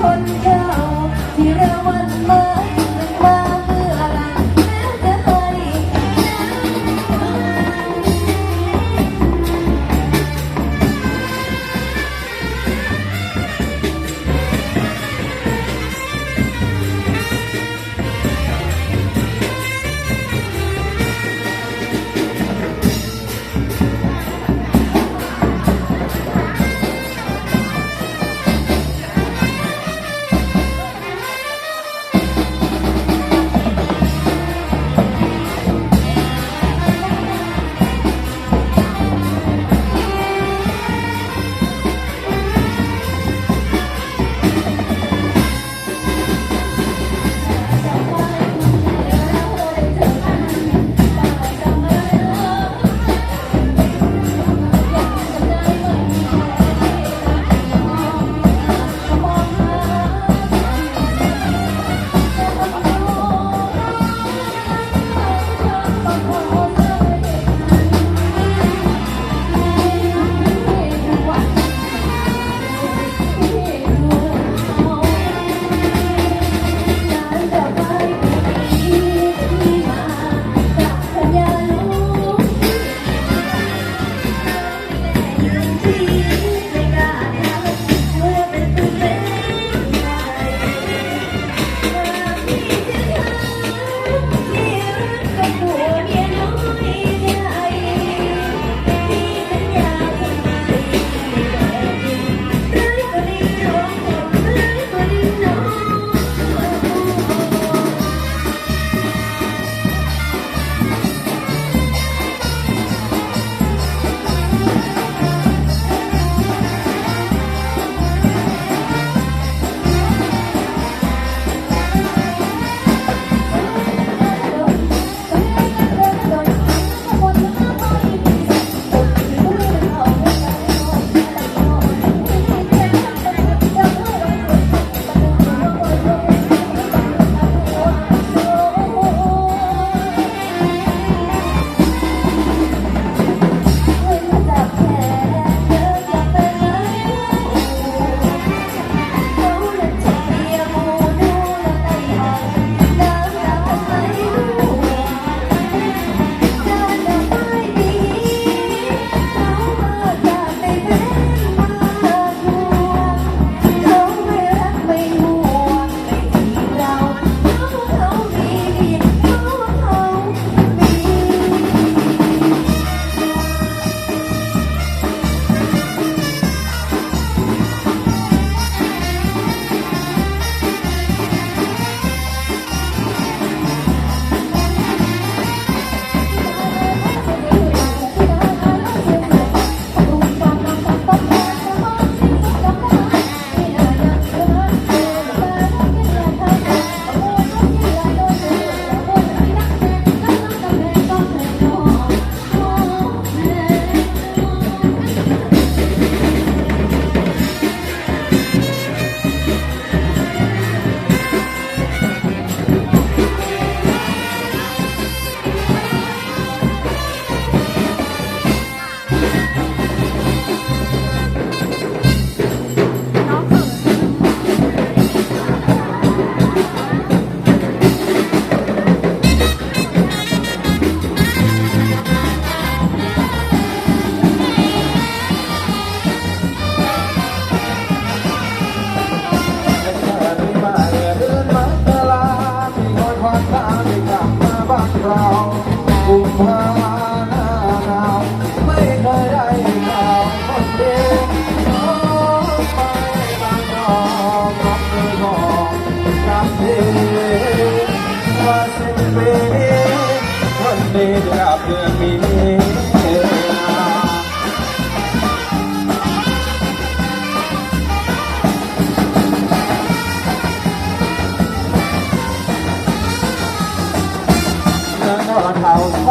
คนเก่าที่เราวันมา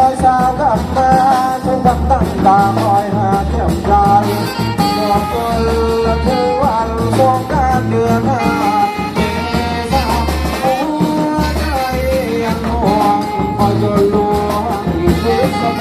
เท่ายสาวกลับแม่ทุกวันตั้งตาคอยหาเที่ยวใจบอกคนละทุกวันสงการเดือนหน้า